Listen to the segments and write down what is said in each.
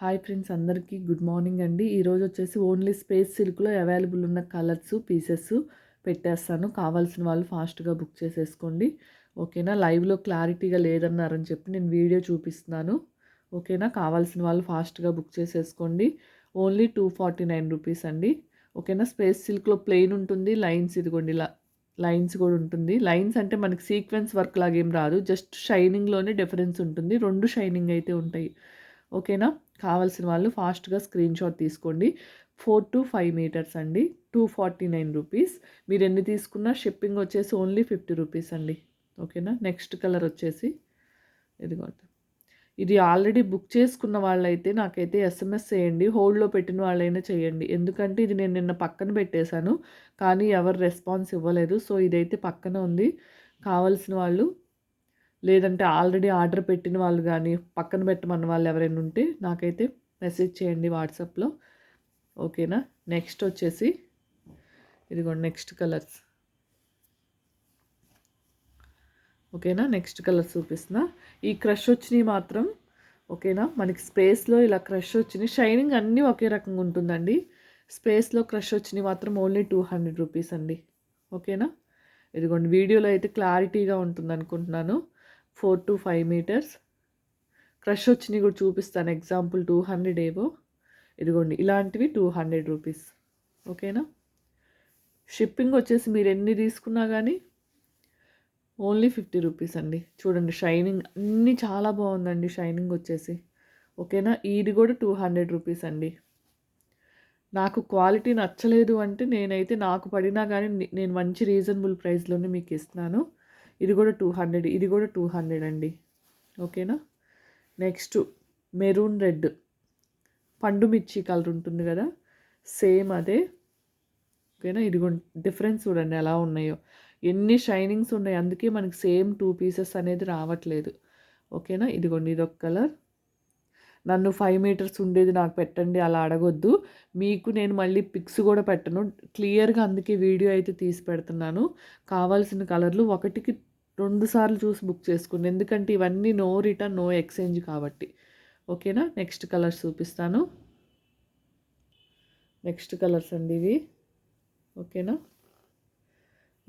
Hi friends అందరికీ good morning అండి. ఈరోజు వచ్చేసి ఓన్లీ స్పేస్ సిల్క్లో అవైలబుల్ ఉన్న కలర్స్ పీసెస్ పెట్టేస్తాను. కావాల్సిన వాళ్ళు ఫాస్ట్గా బుక్ చేసేసుకోండి. ఓకేనా? లైవ్లో క్లారిటీగా లేదన్నారని చెప్పి నేను వీడియో చూపిస్తున్నాను. ఓకేనా? కావాల్సిన వాళ్ళు ఫాస్ట్గా బుక్ చేసేసుకోండి. Only two forty nine rupees అండి. ఓకేనా? స్పేస్ సిల్క్లో ప్లెయిన్ ఉంటుంది లైన్స్ ఇదిగోండి ఇలా లైన్స్ కూడా ఉంటుంది. లైన్స్ అంటే మనకి సీక్వెన్స్ వర్క్ లాగేం రాదు. జస్ట్ షైనింగ్లోనే డిఫరెన్స్ ఉంటుంది. రెండు షైనింగ్ అయితే ఉంటాయి. ఓకేనా? కావాల్సిన వాళ్ళు ఫాస్ట్గా స్క్రీన్ షాట్ తీసుకోండి. ఫోర్ టు ఫైవ్ మీటర్స్ అండి. Two forty nine rupees. మీరు ఎన్ని తీసుకున్నా షిప్పింగ్ వచ్చేసి ఓన్లీ ఫిఫ్టీ రూపీస్ అండి. ఓకేనా? నెక్స్ట్ కలర్ వచ్చేసి ఇదిగోండి ఇది ఆల్రెడీ బుక్ చేసుకున్న వాళ్ళైతే నాకైతే ఎస్ఎంఎస్ చేయండి. హోల్డ్లో పెట్టిన వాళ్ళైనా చేయండి. ఎందుకంటే ఇది నేను నిన్న పక్కన పెట్టేశాను. కానీ ఎవరు రెస్పాన్స్ ఇవ్వలేదు. సో ఇదైతే పక్కన ఉంది. కావాల్సిన వాళ్ళు లేదంటే ఆల్రెడీ ఆర్డర్ పెట్టిన వాళ్ళు కానీ పక్కన పెట్టమన్న వాళ్ళు ఎవరైనా ఉంటే నాకైతే మెసేజ్ చేయండి వాట్సాప్లో. ఓకేనా? నెక్స్ట్ వచ్చేసి ఇదిగోండి నెక్స్ట్ కలర్స్. ఓకేనా? నెక్స్ట్ కలర్ చూపిస్తున్నా. ఈ క్రష్ వచ్చినవి మాత్రం ఓకేనా? మనకి స్పేస్లో ఇలా క్రష్ వచ్చినాయి. షైనింగ్ అన్నీ ఒకే రకంగా ఉంటుందండి. స్పేస్లో క్రష్ వచ్చినవి మాత్రం ఓన్లీ టూ హండ్రెడ్ రూపీస్ అండి. ఓకేనా? ఇదిగోండి వీడియోలో అయితే క్లారిటీగా ఉంటుంది అనుకుంటున్నాను four to five metres. Crush వచ్చినవి కూడా చూపిస్తాను. ఎగ్జాంపుల్ టూ హండ్రెడ్ ఏవో. ఇదిగోండి ఇలాంటివి టూ హండ్రెడ్ రూపీస్. ఓకేనా? షిప్పింగ్ వచ్చేసి మీరు ఎన్ని తీసుకున్నా కానీ ఓన్లీ ఫిఫ్టీ రూపీస్ అండి. చూడండి షైనింగ్ అన్నీ చాలా బాగుందండి షైనింగ్ వచ్చేసి. ఓకేనా? ఇది కూడా టూ హండ్రెడ్ రూపీస్ అండి. నాకు క్వాలిటీ నచ్చలేదు అంటే నేనైతే నాకు పడినా కానీ నేను మంచి రీజనబుల్ ప్రైస్లోనే మీకు ఇస్తున్నాను. ఇది కూడా టూ హండ్రెడ్ ఇది కూడా టూ హండ్రెడ్ అండి. ఓకేనా? Next maroon red. పండు మిర్చి కలర్ ఉంటుంది కదా? సేమ్ అదే. ఓకేనా? ఇది డిఫరెన్స్ చూడండి ఎలా ఉన్నాయో. ఎన్ని షైనింగ్స్ ఉన్నాయి. అందుకే మనకి సేమ్ టూ పీసెస్ అనేది రావట్లేదు. ఓకేనా? ఇదిగోండి ఇదొక కలర్. నన్ను ఫైవ్ మీటర్స్ ఉండేది నాకు పెట్టండి అలా అడగొద్దు. మీకు నేను మళ్ళీ పిక్స్ కూడా పెట్టను. క్లియర్గా అందుకే వీడియో అయితే తీసి పెడుతున్నాను. కావాల్సిన కలర్లు ఒకటికి రెండు సార్లు చూసి బుక్ చేసుకోండి ఎందుకంటే ఇవన్నీ నో రిటర్న్ నో ఎక్స్చేంజ్ కాబట్టి. ఓకేనా? నెక్స్ట్ కలర్స్ చూపిస్తాను. నెక్స్ట్ కలర్స్ అండి ఇవి. ఓకేనా?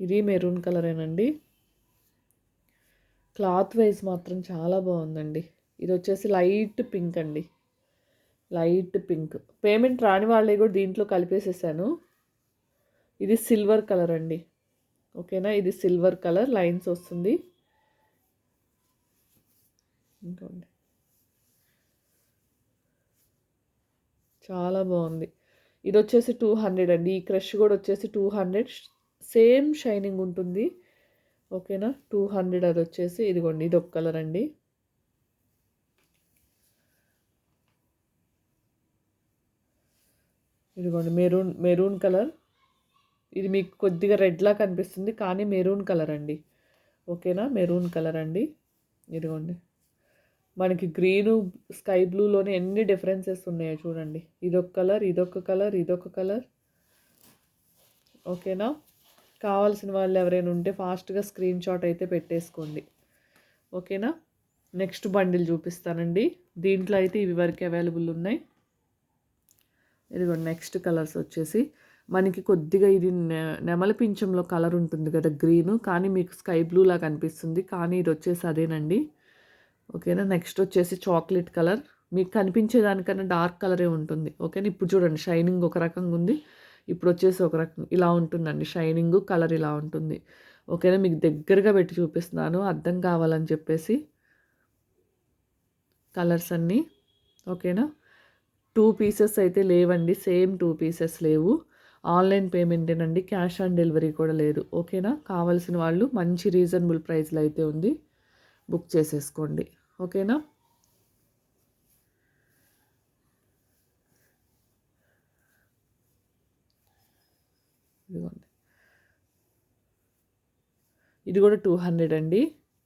ఇది మెరూన్ కలరేనండి. క్లాత్ వైజ్ మాత్రం చాలా బాగుందండి. ఇది వచ్చేసి లైట్ పింక్ అండి. Light pink. పేమెంట్ రాని వాళ్ళే కూడా దీంట్లో కలిపేసేసాను. ఇది సిల్వర్ కలర్ అండి. ఓకేనా? ఇది సిల్వర్ కలర్ లైన్స్ వస్తుంది. ఇంకోండి. చాలా బాగుంది. ఇది వచ్చేసి టూ హండ్రెడ్ అండి. ఈ క్రష్ కూడా వచ్చేసి టూ హండ్రెడ్. సేమ్ షైనింగ్ ఉంటుంది. ఓకేనా? టూ హండ్రెడ్ అది వచ్చేసి ఇదిగోండి ఇది ఒక కలర్ అండి. ఇదిగోండి మెరూన్ మెరూన్ కలర్. ఇది మీకు కొద్దిగా రెడ్లా కనిపిస్తుంది కానీ మెరూన్ కలర్ అండి. ఓకేనా? మెరూన్ కలర్ అండి. ఇదిగోండి. మనకి గ్రీను స్కై బ్లూలోనే ఎన్ని డిఫరెన్సెస్ ఉన్నాయో చూడండి. ఇదొక కలర్ ఇదొక కలర్ ఇదొక కలర్ ఓకేనా? కావాల్సిన వాళ్ళు ఎవరైనా ఉంటే ఫాస్ట్గా స్క్రీన్ షాట్ అయితే పెట్టేసుకోండి. ఓకేనా? నెక్స్ట్ బండిల్ చూపిస్తానండి. దీంట్లో అయితే ఇవి వరకు అవైలబుల్ ఉన్నాయి. ఇదిగోండి నెక్స్ట్ కలర్స్ వచ్చేసి మనకి కొద్దిగా ఇది నెమల పింఛంలో కలర్ ఉంటుంది కదా గ్రీను కానీ మీకు స్కై బ్లూ లాగా కనిపిస్తుంది కానీ ఇది వచ్చేసి అదేనండి. ఓకేనా? నెక్స్ట్ వచ్చేసి చాక్లెట్ కలర్. మీకు కనిపించేదానికన్నా డార్క్ కలరే ఉంటుంది. ఓకేనా? ఇప్పుడు చూడండి షైనింగ్ ఒక రకంగా ఉంది. ఇప్పుడు వచ్చేసి ఒక రకం ఇలా ఉంటుందండి. షైనింగ్ కలర్ ఇలా ఉంటుంది. ఓకేనా? మీకు దగ్గరగా పెట్టి చూపిస్తున్నాను. అర్థం కావాలని చెప్పేసి కలర్స్ అన్నీ. ఓకేనా? టూ పీసెస్ అయితే లేవండి. సేమ్ టూ పీసెస్ లేవు. ఆన్లైన్ పేమెంటేనండి క్యాష్ ఆన్ డెలివరీ కూడా లేదు. ఓకేనా? కావాల్సిన వాళ్ళు మంచి రీజనబుల్ ప్రైస్లో అయితే ఉంది బుక్ చేసేసుకోండి. ఓకేనా? ఇదిగోండి. ఇది కూడా టూ హండ్రెడ్ అండి.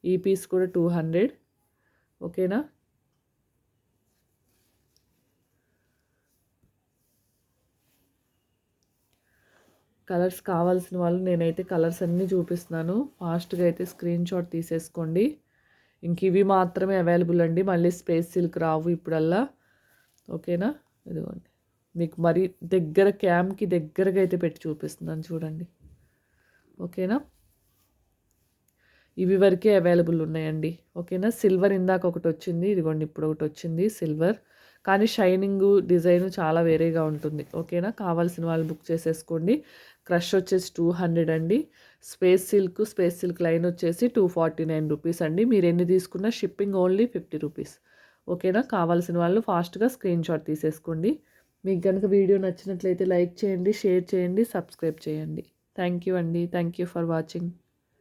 ఈ పీస్ కూడా టూ హండ్రెడ్. ఓకేనా? కలర్స్ కావాల్సిన వాళ్ళు నేనైతే కలర్స్ అన్నీ చూపిస్తున్నాను. ఫాస్ట్గా అయితే స్క్రీన్ షాట్ తీసేసుకోండి. ఇంక ఇవి మాత్రమే అవైలబుల్ అండి. మళ్ళీ స్పేస్ సిల్క్ రావు ఇప్పుడల్లా. ఓకేనా? ఇదిగోండి. మీకు మరి దగ్గర క్యామ్కి దగ్గరగా అయితే పెట్టి చూపిస్తున్నాను చూడండి. ఓకేనా? ఇవి వరకే అవైలబుల్ ఉన్నాయండి. ఓకేనా? సిల్వర్ ఇందాక ఒకటి వచ్చింది. ఇదిగోండి ఇప్పుడు ఒకటి వచ్చింది. సిల్వర్. కానీ షైనింగ్ డిజైన్ చాలా వేరేగా ఉంటుంది. ఓకేనా? కావాల్సిన వాళ్ళు బుక్ చేసేసుకోండి. క్రష్ వచ్చేసి టూ హండ్రెడ్ అండి. Space silk space silk line వచ్చేసి టూ ఫార్టీ నైన్ రూపీస్ అండి. మీరు ఎన్ని తీసుకున్నా షిప్పింగ్ ఓన్లీ ఫిఫ్టీ రూపీస్. ఓకేనా? కావాల్సిన వాళ్ళు ఫాస్ట్గా స్క్రీన్ షాట్ తీసేసుకోండి. మీకు కనుక వీడియో నచ్చినట్లయితే లైక్ చేయండి షేర్ చేయండి సబ్స్క్రైబ్ చేయండి. థ్యాంక్ యూ అండి. Thank you for watching.